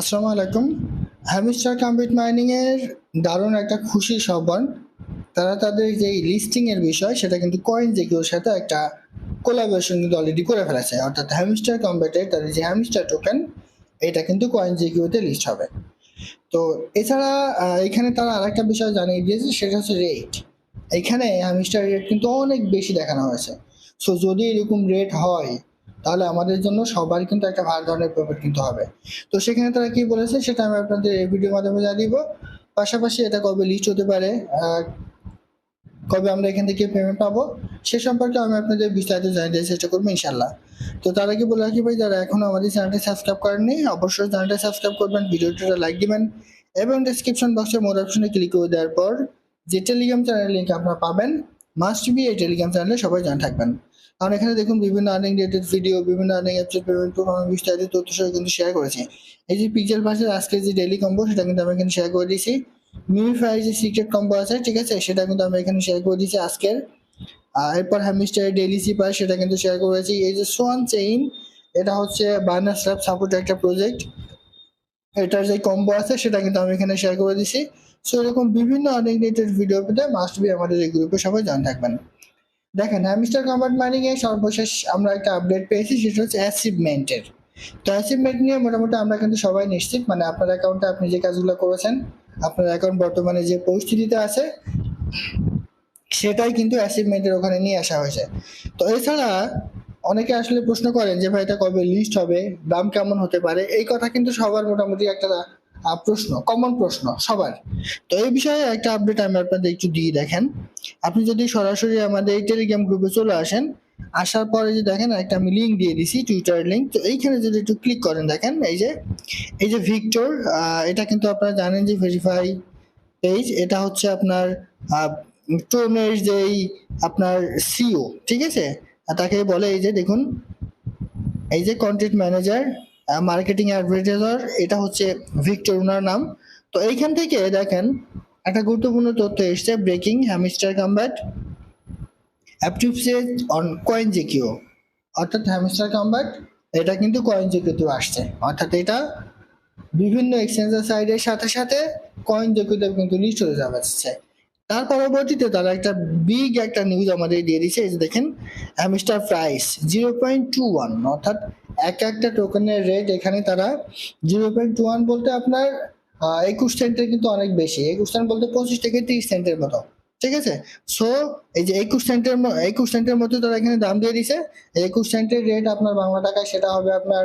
আসসালামু আলাইকুম। Hamster compute mining এর দারুণ একটা খুশি খবর তারা তাদের যে লিস্টিং এর বিষয়, সেটা কিন্তু কয়েন জেকিওর সাথে একটা কোলাবোরেশন কিন্তু অলরেডি করে ফেলেছে। অর্থাৎ হ্যামিস্টার কম্পিউটের তাদের যে হ্যামিস্টার টোকেন এটা কিন্তু কয়েন জেকিওতে লিস্ট হবে। তো এছাড়া এখানে তারা আরেকটা বিষয় জানিয়ে দিয়েছে, সেটা হচ্ছে রেট এখানে হ্যামিস্টার রেট কিন্তু অনেক বেশি দেখানো হয়েছে। সো যদি এরকম রেট হয় তাহলে আমাদের জন্য সবার কিন্তু একটা ভালো ধরনের প্রফিট কিন্তু হবে। তো সেখানে তারা কি বলেছে, সেটা আমি আপনাদের এই ভিডিওর মাধ্যমে জানিয়ে দিব। পাশাপাশি এটা কবে লিস্ট হতে পারে কবে আমরা এখান থেকে পেমেন্ট পাবো, সে সম্পর্কে আমি আপনাদের বিস্তারিত জানিয়ে দেওয়ার চেষ্টা করব ইনশাল্লাহ তো তার আগে বলে রাখি ভাই, যারা এখনও আমাদের চ্যানেলটি সাবস্ক্রাইব করেননি, অবশ্যই চ্যানেলটা সাবস্ক্রাইব করবেন ভিডিওটা লাইক দিবেন এবং ডিসক্রিপশন বক্সে মোর অপশনে ক্লিক করে দেওয়ার পর যে টেলিগ্রাম চ্যানেলের লিঙ্ক আপনারা পাবেন মাস্ট বি এই টেলিগ্রাম চ্যানেলে সবাই জানা থাকবেন। কারণ এখানে দেখুন বিভিন্ন আর্নিং রিলেটেড ভিডিও বিভিন্ন আর্নিং অ্যাপসের পেমেন্ট প্রোগ্রাম বিস্তারিত তথ্য সহ কিন্তু শেয়ার করেছি। এই যে পিকচার পাশে আজকে যে ডেলি কম্বো সেটা কিন্তু আমি এখানে শেয়ার করে দিয়েছি। মিমিফাই যে সিক্রেট কম্বো আছে, ঠিক আছে? সেটা কিন্তু আমি এখানে শেয়ার করে দিয়েছি আজকের। এরপর হ্যামিস্টারের ডেলি সিপার সেটা কিন্তু শেয়ার করেছি। এই যে সোয়ান চেইন এটা হচ্ছে বার্নাস ল্যাব সাপোর্ট একটা প্রজেক্ট এটার যে কম্বো আছে, সেটা কিন্তু আমি এখানে শেয়ার করে দিছি সো এরকম বিভিন্ন আর্নিং রিলেটেড ভিডিও পেতে মাস্ট বি আমাদের এই গ্রুপে সবাই জানা থাকবেন। দেখেন হ্যামিস্টার কম্বাট মাইনিং এর সর্বশেষ আমরা একটা আপডেট পেয়েছি, সেটা হচ্ছে অ্যাচিভমেন্টের তো অ্যাচিভমেন্ট নিয়ে মোটামুটি আমরা কিন্তু সবাই নিশ্চিত মানে আপনার অ্যাকাউন্টে আপনি যে কাজগুলো করেছেন, আপনার অ্যাকাউন্ট বর্তমানে যে পরিস্থিতিতে আছে, সেটাই কিন্তু অ্যাচিভমেন্টের ওখানে নিয়ে আসা হয়েছে। তো এছাড়া অনেকে আসলে প্রশ্ন করেন যে, ভাই, এটা কবে লিস্ট হবে? দাম কেমন হতে পারে? এই কথা কিন্তু সবার মোটামুটি একটা প্রশ্ন কমন প্রশ্ন, সবার। তো এই বিষয়ে একটা আপডেট আমি আপনাদের একটু দিয়ে দেখেন। আপনি যদি সরাসরি আমাদের এই টেলিগ্রাম গ্রুপে চলে আসেন, আসার পরে যে দেখেন একটা আমি লিঙ্ক দিয়ে দিছি টুইটার লিঙ্ক তো এইখানে যদি একটু ক্লিক করেন দেখেন, এই যে এই যে ভিক্টর এটা কিন্তু আপনারা জানেন যে ভেরিফাই পেজ এটা হচ্ছে আপনার টোনের যেই আপনার সিও ঠিক আছে? তাকে বলে এই যে দেখুন, এই যে কন্টেন্ট ম্যানেজার মার্কেটিং অ্যাডভার্টাইজার এটা হচ্ছে ভিক্টর ওনার নাম। তো এইখান থেকে দেখেন একটা গুরুত্বপূর্ণ তথ্য এসছে ব্রেকিং হ্যামিস্টার কম্ব্যাট অ্যাপটিভ সেজ অন কয়েন জিকিও অর্থাৎ হ্যামিস্টার কম্ব্যাট এটা কিন্তু কয়েন জিকিওতে আসছে। অর্থাৎ এটা বিভিন্ন এক্সচেঞ্জের সাইডের সাথে সাথে কয়েন জিকিওতে কিন্তু লিস্ট হয়ে যাচ্ছে তার পরবর্তীতে তারা একটা বিগ একটা নিউজ আমাদের দিয়ে দিচ্ছে এই যে দেখেন Hamster price zero point two one অর্থাৎ এক একটা টোকেনের রেট এখানে তারা জিরো পয়েন্ট টু ওয়ান বলতে আপনার একুশ সেন্টের কিন্তু অনেক বেশি। একুশ সেন্ট বলতে পঁচিশ থেকে তিরিশ সেন্টের মতো। ঠিক আছে? সো এই যে একুশ সেন্টের একুশ সেন্টের মধ্যে তারা এখানে দাম দিয়ে দিছে। একুশ সেন্টের রেট আপনার বাংলা টাকায় সেটা হবে আপনার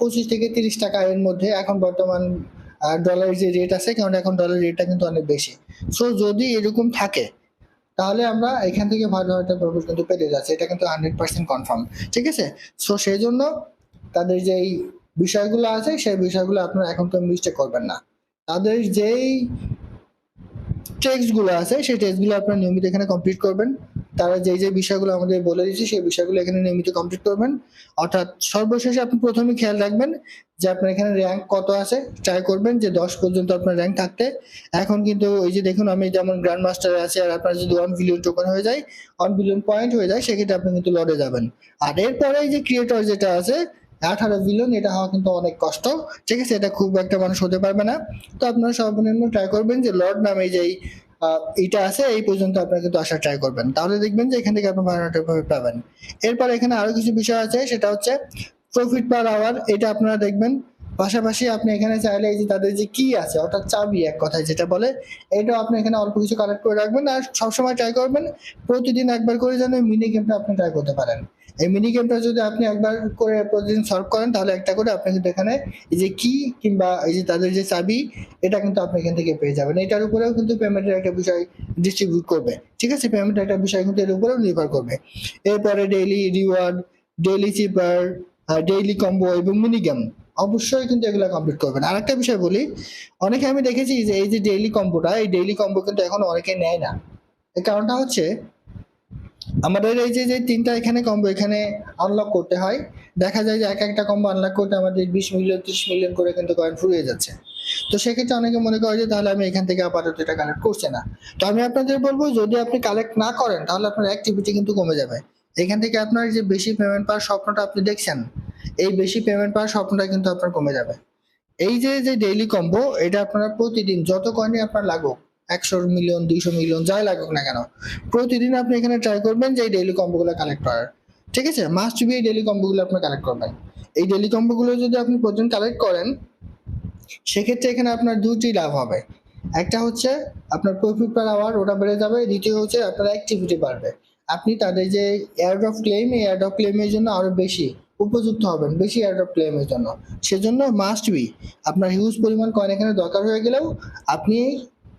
পঁচিশ থেকে তিরিশ টাকা এর মধ্যে। এখন বর্তমান ডলারের যে রেট আছে, কারণ এখন ডলার রেটটা কিন্তু অনেক বেশি। সো যদি এরকম থাকে, তাহলে আমরা এখান থেকে ভালো একটা প্রফিট কিন্তু পেতে যাচ্ছি। এটা কিন্তু হান্ড্রেড পার্সেন্ট কনফার্ম ঠিক আছে? সো সেই জন্য তাদের যেই বিষয়গুলো আছে, সেই বিষয়গুলো আপনারা এখন তো মিস্টেক করবেন না। তাদের যেই টেক্সটগুলো আছে, সেই টেক্সটগুলো আপনারা নিয়মিত এখানে কমপ্লিট করবেন। তারা যেই যে বিষয়গুলো আমাদের বলে দিচ্ছে সেই বিষয়গুলো এখানে নিয়মিত কমপ্লিট করবেন। অর্থাৎ সর্বশেষে আপনি প্রথমে খেয়াল রাখবেন যে আপনার এখানে র্যাঙ্ক কত আছে। ট্রাই করবেন যে দশ পর্যন্ত আপনার র্যাঙ্ক থাকতে। এখন কিন্তু ওই যে দেখুন, আমি যেমন গ্র্যান্ড মাস্টার আছে, আর আপনার যদি ওয়ান বিলিয়ন টোকেন হয়ে যায় ওয়ান বিলিয়ন পয়েন্ট হয়ে যায়, সেক্ষেত্রে আপনি কিন্তু লড়ে যাবেন। আর এরপরে যে ক্রিয়েটর যেটা আছে আঠারো বিলিয়ন এটা হওয়া কিন্তু অনেক কষ্ট। ঠিক আছে, এটা খুব একটা মানুষ হতে পারবে না। তো আপনারা সর্বনিম্ন ট্রাই করবেন যে লর্ড নামে যেই এটা আছে, এই পর্যন্ত আপনারা কিন্তু আসার ট্রাই করবেন। তাহলে দেখবেন যে এখান থেকে আপনি পাবেন। এরপর এখানে আরও কিছু বিষয় আছে, সেটা হচ্ছে প্রফিট পার আওয়ার এটা আপনারা দেখবেন। পাশাপাশি আপনি এখানে চাইলে এই যে তাদের যে কি আছে, অর্থাৎ চাবি এক কথায় যেটা বলে, এটাও আপনি এখানে অল্প কিছু কালেক্ট করে রাখবেন। আর সবসময় ট্রাই করবেন, প্রতিদিন একবার করে যেন মিনি গেমটা আপনি ট্রাই করতে পারেন। এই মিনি গেমটা যদি আপনি একবার করে প্রতিদিন সলভ করেন, তাহলে একটা করে আপনি কিন্তু এখানে এই যে কি কিংবা এই যে তাদের যে চাবি, এটা কিন্তু আপনি এখান থেকে পেয়ে যাবেন। এটার উপরেও কিন্তু পেমেন্টের একটা বিষয় ডিস্ট্রিবিউট করবে। ঠিক আছে? পেমেন্টের একটা বিষয় কিন্তু এর উপরেও নির্ভর করবে। এরপরে daily reward daily cipher daily combo এবং মিনি গেম অবশ্যই কিন্তু এগুলো কমপ্লিট করবেন। আর একটা বিষয় বলি, অনেকে আমি দেখেছি যে এই যে ডেইলি কম্বোটা এই ডেইলি কম্বো কিন্তু এখন অনেকে নেয় না। এর কারণটা হচ্ছে আমাদের এই যে যে তিনটা এখানে কম্বো এখানে আনলক করতে হয়, দেখা যায় যে এক একটা কম্বো আনলক করতে আমাদের বিশ মিলিয়ন ত্রিশ মিলিয়ন করে কিন্তু কয়েন ফুরিয়ে যাচ্ছে। তো সেক্ষেত্রে অনেকে মনে করে যে তাহলে আমি এখান থেকে আপাতত এটা কালেক্ট করছে না। তো আমি আপনাদের বলব, যদি আপনি কালেক্ট না করেন, তাহলে আপনার অ্যাক্টিভিটি কিন্তু কমে যাবে। এখান থেকে আপনার যে বেশি পেমেন্ট পাওয়ার স্বপ্নটা আপনি দেখছেন, এই বেশি পেমেন্ট পাওয়ার স্বপ্নটা কিন্তু আপনার কমে যাবে। এই যে যে ডেইলি কম্বো এটা আপনারা প্রতিদিন যত কয়েনই আপনার লাগুক একশো মিলিয়ন দুইশো মিলিয়ন যাই লাগুক না কেন। প্রতিদিন আপনি এখানে ট্রাই করবেন যে এই ডেইলি কম্বোগুলো কালেক্ট করার। ঠিক আছে? মাস্ট বি এই ডেইলি কম্বোগুলো আপনি কালেক্ট করবেন। এই ডেইলি কম্বোগুলো যদি আপনি প্রতিদিন কালেক্ট করেন, সেক্ষেত্রে এখানে আপনার দুটি লাভ হবে। একটা হচ্ছে আপনার প্রফিট পার আওয়ার ওটা বেড়ে যাবে। দ্বিতীয় হচ্ছে আপনার অ্যাক্টিভিটি বাড়বে। আপনি তাদের যে এয়ারড্রপ ক্লেম এই এয়ারড্রপ ক্লেমের জন্য আরও বেশি উপযুক্ত হবেন, বেশি এয়ারড্রপ ক্লেমের জন্য। সেজন্য মাস্ট বি আপনার হিউজ পরিমাণ কয়েন এখানে দরকার হয়ে গেলেও আপনি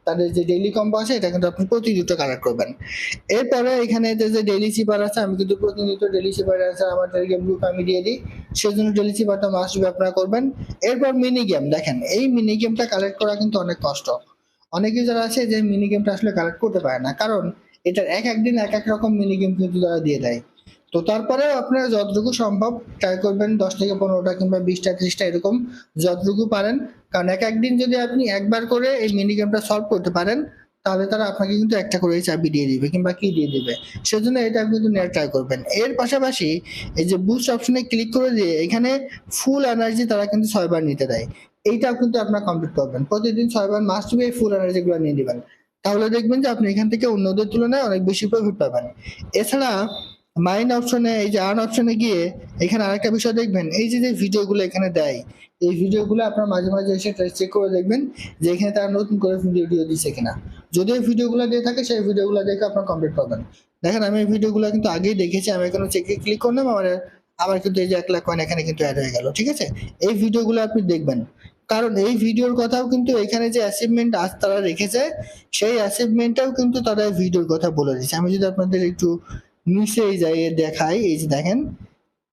তাদের যে ডেইলি কম্বো আছে, এটা কিন্তু আপনি প্রতিনিয়ত কালেক্ট করবেন? এরপরে এখানে যে ডেইলি চিপার আছে, আমি কিন্তু প্রতিনিয়ত ডেইলি চিপার আছে আমার টেলিগ্রাম গ্রুপ আমি দিয়ে দিই। সেজন্য ডেইলি চিপারটা মাস্ট আপনারা করবেন। এরপর মিনি গেম দেখেন, এই মিনি গেমটা কালেক্ট করা কিন্তু অনেক কষ্ট। অনেকে যারা আছে, যে মিনি গেমটা আসলে কালেক্ট করতে পারে না। কারণ, এটার এক একদিন এক এক রকম মিনি গেম কিন্তু তারা দিয়ে দেয়। তো তারপরে আপনারা যতটুকু সম্ভব ট্রাই করবেন, দশ থেকে পনেরোটা কিংবা বিশটা, ত্রিশটা এরকম যতটুকু পারেন। কারণ এক একদিন যদি আপনি একবার করে এই মিনি গেমটা সলভ করতে পারেন, তাহলে তারা আপনাকে কিন্তু একটা করে চাবি দিয়ে দিবে কিংবা কি দিয়ে দিবে। সেজন্য এটা কিন্তু নেওয়ার ট্রাই করবেন। এর পাশাপাশি এই যে বুস্ট অপশনে ক্লিক করে দিয়ে এখানে ফুল এনার্জি তারা কিন্তু ছয়বার নিতে দেয়। এইটাও কিন্তু আপনার কমপ্লিট করবেন। প্রতিদিন ছয়বার মাস্ট বি ফুল এনার্জিগুলো নিয়ে দিবেন তাহলে দেখবেন যে আপনি এখান থেকে অন্যদের তুলনায় অনেক বেশি প্রফিট পাবেন। এছাড়া মাইন অপশনে এই যে আর্ন অপশনে গিয়ে এখানে আরেকটা বিষয় দেখবেন, এই যে যে ভিডিওগুলো এখানে দেয়, এই ভিডিওগুলো আপনার মাঝে মাঝে এসে চেক করে দেখবেন যে এখানে তারা নতুন করে ভিডিও দিচ্ছে কিনা। যদি এই ভিডিওগুলো দিয়ে থাকে, সেই ভিডিওগুলো দেখে আপনার কমপ্লিট করবেন দেখেন, আমি এই ভিডিওগুলো কিন্তু আগেই দেখেছি, আমি এখানে চেকে ক্লিক করলাম, আমার আবার কিন্তু এই যে এক লাখ কয়েন এখানে কিন্তু অ্যাড হয়ে গেল, ঠিক আছে? এই ভিডিওগুলো আপনি দেখবেন। কারণ এই ভিডিওর কথাও কিন্তু এখানে যে অ্যাচিভমেন্ট আজ তারা রেখেছে, সেই অ্যাচিভমেন্টটাও কিন্তু তারা ভিডিওর কথা বলে দিচ্ছে আমি যদি আপনাদের একটু নিচে যাই দেখাই এই যে দেখেন,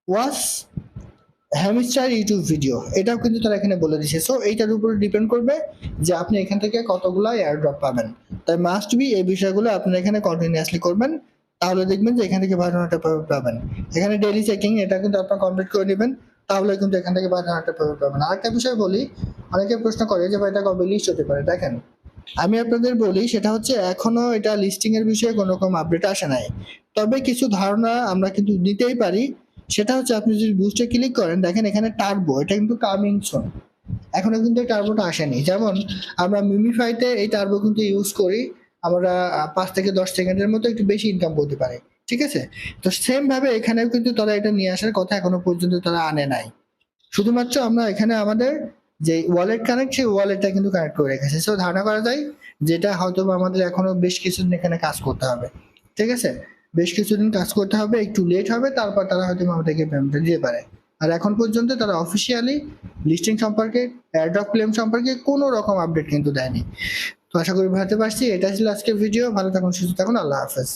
ওয়াস হ্যামিস্টার ইউটিউব ভিডিও, এটাও কিন্তু তারা এখানে বলে দিচ্ছে সো এইটার উপরে ডিপেন্ড করবে যে আপনি এখান থেকে কতগুলো এয়ারড্রপ পাবেন। তাই মাস্ট বি এই বিষয়গুলো আপনারা এখানে কন্টিনিউয়াসলি করবেন, তাহলে দেখবেন যে এখান থেকে বারোটা পাবেন। এখানে ডেইলি চেকিং এটা কিন্তু আপনার কমপ্লিট করে নেবেন, তাহলে কিন্তু এখান থেকে বারোটা পাবেন। আরেকটা বিষয় বলি, অনেকে প্রশ্ন করে যে ভাই এটা কবে লিস্ট হতে পারে? দেখেন আমি আপনাদের বলি, সেটা হচ্ছে এখনও এটা লিস্টিং এর বিষয়ে কোনো রকম আপডেট আসে নাই। তবে কিছু ধারণা আমরা কিন্তু দিতেই পারি। সেটা হচ্ছে আপনি যদি বুস্টে ক্লিক করেন, দেখেন এখানে টার্বো এটা কিন্তু কামিং সোন এখনও কিন্তু এই টার্বোটা আসেনি। যেমন আমরা মিমিফাইতে এই টার্বো কিন্তু ইউজ করি, আমরা পাঁচ থেকে দশ সেকেন্ডের মতো একটু বেশি ইনকাম করতে পারি। ঠিক আছে? তো সেম ভাবে এখানেও কিন্তু তারা এটা নিয়ে আসার কথা এখনও পর্যন্ত তারা আনে নাই। শুধুমাত্র আমরা এখানে আমাদের যে ওয়ালেট কানেক্ট সেই ওয়ালেটটা কিন্তু কানেক্ট করে রেখেছে। সো ধারণা করা যায় যেটা হয়তো আমাদের এখনও বেশ কিছুদিন এখানে কাজ করতে হবে। ঠিক আছে? বেশ কিছুদিন কাজ করতে হবে, একটু লেট হবে, তারপর তারা হয়তো আমাদেরকে পেমেন্টটা দিতে পারে। আর এখন পর্যন্ত তারা অফিসিয়ালি লিস্টিং সম্পর্কে এয়ারড্রপ ক্লেম সম্পর্কে কোনো রকম আপডেট কিন্তু দেয়নি। তো আশা করি ভাবতে পারছি। এটা ছিল আজকের ভিডিও ভালো থাকুন, সুস্থ থাকুন। আল্লাহ হাফেজ।